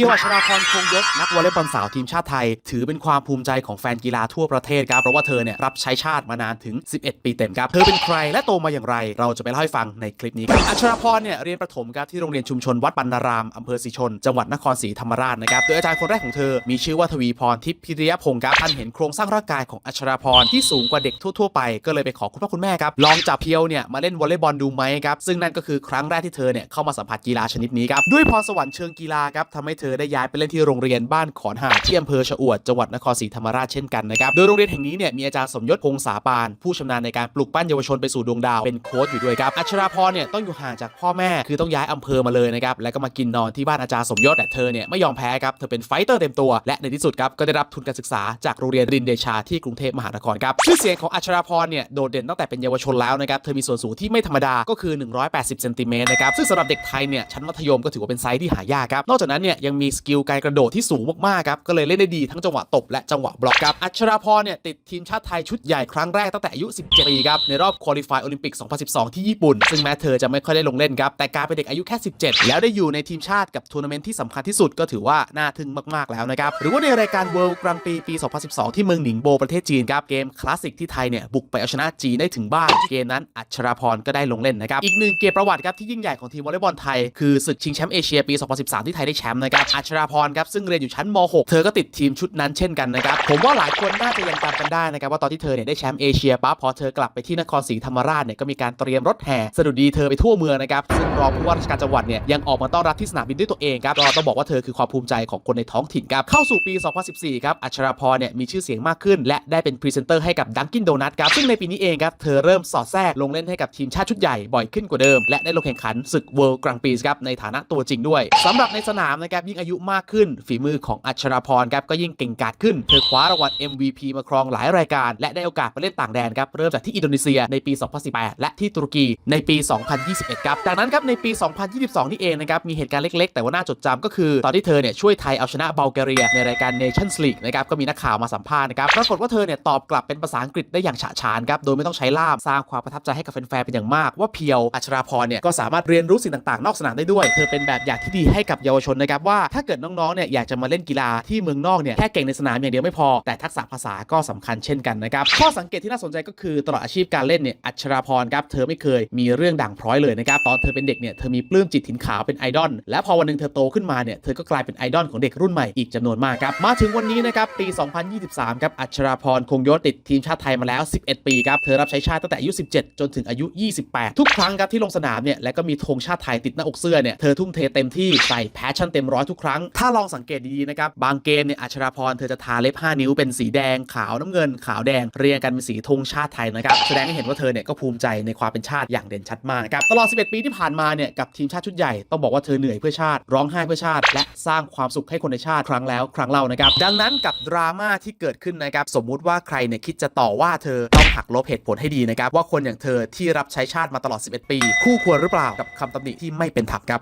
พียวอัชราพรคงยศนักวอลเลย์บอลสาวทีมชาติไทย ถือเป็นความภูมิใจของแฟนกีฬาทั่วประเทศครับเพราะว่าเธอเนี่ยรับใช้ชาติมานานถึง 11 ปีเต็มครับ เธอเป็นใครและโตมาอย่างไร เราจะไปเล่าให้ฟังในคลิปนี้ครับอัชราพรเนี่ยเรียนประถมครับที่โรงเรียนชุมชนวัดปันนารามอำเภอศรีชน จังหวัดนครศรีธรรมราชนะครับโดยอาจารย์คนแรกของเธอมีชื่อว่าทวีพรทิพย์พิริยพงศ์ครับท่านเห็นโครงสร้างร่างกายของอัชราพรที่สูงกว่าเด็กทั่วๆไปก็เลยไปขอคุณพ่อคุณแม่ครับลองจับเพียวเนี่ยมาเล่นวอลเลย์บอลดูไหมครับซึ่งนั่นก็คือครั้งแรกที่เธอเนี่ยเข้ามาสัมผัสกีฬาชนิดนี้ครับด้วยพรสวรรค์เชิงกีฬาครับทำให้เธอได้ย้ายไปเล่นที่โรงเรียนบ้านขอนหาดที่อำเภอชะอวดจังหวัดนครศรีธรรมราชเช่นกันนะครับโดยโรงเรียนแห่งนี้เนี่ยมีอาจารย์สมยศพงษาปาน ผู้ชำนาญในการปลุกปั้นเยาวชนไปสู่ดวงดาวเป็นโค้ชอยู่ด้วยครับอัชราพรเนี่ยต้องอยู่ห่างจากพ่อแม่คือต้องย้ายอำเภอมาเลยนะครับแล้วก็มากินนอนที่บ้านอาจารย์สมยศแต่เธอเนี่ยไม่ยอมแพ้ครับเธอเป็นไฟเตอร์เต็มตัว และในที่สุดครับก็ได้รับทุนการศึกษาจากโรงเรียนรินเดชาที่กรุงเทพมหานครครับชื่อเสียงของอัชราพรเนี่ยโดดเด่นตั้งแต่เป็นเยาวชนแล้วนะครับเธอมีส่วนสูงที่ไม่ธรรมดาก็คือ 180เซนติเมตรนะครับซึ่งสำหรับเด็กไทยเนี่ยชั้นมัธยมก็ถือว่าเป็นไซส์ที่หายากครับนอกจากนั้นเนี่ยยังมีสกิลการกระโดดที่สูงมากๆครับก็เลยเล่นได้ดีทั้งจังหวะตบและจังหวะบล็อกครับอัชราพรเนี่ยติดทีมชาติไทยชุดใหญ่ครั้งแรกตั้งแต่อายุ 17 ปีครับในรอบควอลิฟายโอลิมปิก 2012 ที่ญี่ปุ่น ซึ่งแม้เธอจะไม่ค่อยได้ลงเล่นครับแต่การเป็นเด็กอายุแค่ 17 แล้วได้อยู่ในทีมชาติกับทัวร์นาเมนต์ที่สำคัญที่สุดก็ถือว่าน่าทึ่งมากๆแล้วนะครับหรือว่าในรายการ World Grand Prix ปี 2012 ที่เมืองหนิงโบประเทศจีนครับเกมคลาสสิกที่ไทยเนี่ยบุกไปเอาชนะจีนได้ถึงบ้านเกมนั้นอัชราพรก็ได้ลงเล่นนะครับอีกหนึ่งเกมประวัติครับที่ยิ่งใหญ่ของทีมวอลเลย์บอลไทยคือศึกชิงแชมป์เอเชียปี 2013 ที่ไทยได้แชมป์นะครับอัชราพรครับซึ่งเรียนอยู่ชั้นม .6 เธอก็ติดทีมชุดนั้นเช่นกันนะครับผมว่าหลายคนน่าจะยังจำกันได้นะครับว่าตอนที่เธอเนี่ยได้แชมป์เอเชียปั๊บพอเธอกลับไปที่นครศรีธรรมราชเนี่ยก็มีการเตรียมรถแห่สะดุดีเธอไปทั่วเมืองนะครับซึ่งรองผู้ว่าราชการจังหวัดเนี่ยยังออกมาต้อนรับที่สนามบินด้วยตัวเองครับก็ต้องบอกว่าเธอคือความภูมิใจของคนในท้องถิ่นครับเข้าสู่ปี 2014 ครับอัชราพรเนี่ยมีชื่อเสียงมากขึ้น และได้เป็นพรีเซนเตอร์ให้กับดังกินโดนัทครับซึ่งในปีนี้เองครับเธอเริ่มสอดแทรกลงเล่นให้กับทีมชาติชุดใหญ่บ่อยขึ้นกว่าเดิม และได้ลงแข่งขันศึก World Grand Prix ครับในฐานะตัวจริงด้วยสำหรับในสนามนะครับยิ่งอายุมากขึ้น ฝีมือของอัชราพรครับก็ยิ่งเก่งกาจขึ้น เธอคว้ารางวัล MVP มาครองหลายรายการ และได้โอกาสไปเล่นต่างแดนครับ เริ่มจากที่อินโดนีเซียในปี 2018 และที่ตุรกีในปี 2021 ครับ จากนั้นครับในปี 2022 นี่เองนะครับ มีเหตุการณ์เล็ก ๆ แต่ว่าน่าจดจำก็คือ ตอนที่เธอเนี่ยช่วยไทยเอาชนะบัลแกเรียในรายการ Nations League นะครับก็มีนักข่าวมาสัมภาษณ์นะครับปรากฏว่าเธอเนี่ยตอบกลับเป็นภาษาอังกฤษได้อย่างฉะฉานครับโดยไม่ต้องใช้ล่ามสร้างความประทับใจให้กับแฟนๆเป็นอย่างมาก ว่าเพียวอัชราพรเนี่ยก็สามารถเรียนรู้สิ่งต่างๆ นอกสนามได้ด้วย เธอเป็นแบบอย่างที่ดีให้กับเยาวชนนะครับว่าถ้าเกิดน้องๆเนี่ยอยากจะมาเล่นกีฬาที่เมืองนอกเนี่ยแค่เก่งในสนามอย่างเดียวไม่พอแต่ทักษะภาษาก็สำคัญเช่นกันนะครับข้อสังเกตที่น่าสนใจก็คือตลอดอาชีพการเล่นเนี่ยอัชราพรครับเธอไม่เคยมีเรื่องด่างพร้อยเลยนะครับตอนเธอเป็นเด็กเนี่ยเธอมีปลื้มจิตถิ่นขาวเป็นไอดอลและพอวันหนึงเธอโตขึ้นมาเนี่ยเธอก็กลายเป็นไอดอลของเด็กรุ่นใหม่อีกจำนวนมากครับมาถึงวันนี้นะครับปี 2023 ครับอัชราพรคงยศติดทีมชาติไทยมาแล้ว 11 ปีครับเธอรับใช้ชาติตั้งแต่อายุ 17 จนถึงอายุ 28 ทุกครั้งครับที่ลงสนามเนี่ยและก็มีธงชาติไทยติดหน้าอกเสื้อเนี่ยเธอทุ่มเทเต็มที่ใส่แพชชั่นเต็มร้อยทุกครั้ง ถ้าลองสังเกตดีๆนะครับ บางเกมเนี่ยอัชราพรเธอจะทาเล็บ 5 นิ้วเป็นสีแดงขาวน้ำเงิน ขาวแดงเรียงกันเป็นสีธงชาติไทยนะครับ แสดงให้เห็นว่าเธอเนี่ยก็ภูมิใจในความเป็นชาติอย่างเด่นชัดมากนะครับ ตลอด 11 ปีที่ผ่านมาเนี่ยกับทีมชาติชุดใหญ่ต้องบอกว่าเธอเหนื่อยเพื่อชาติร้องไห้เพื่อชาติ และสร้างความสุขให้คนในชาติครั้งแล้วครั้งเล่านะครับดังนั้นกับดราม่าที่เกิดขึ้นนะครับสมมุติว่าใครเนี่ยคิดจะต่อว่าเธอต้องหักลบเหตุผลให้ดีนะครับว่าคนอย่างเธอที่รับใช้ชาติมาตลอด 11 ปี คู่ควรหรือเปล่ากับคำตำหนิที่ไม่เป็นธรรมครับ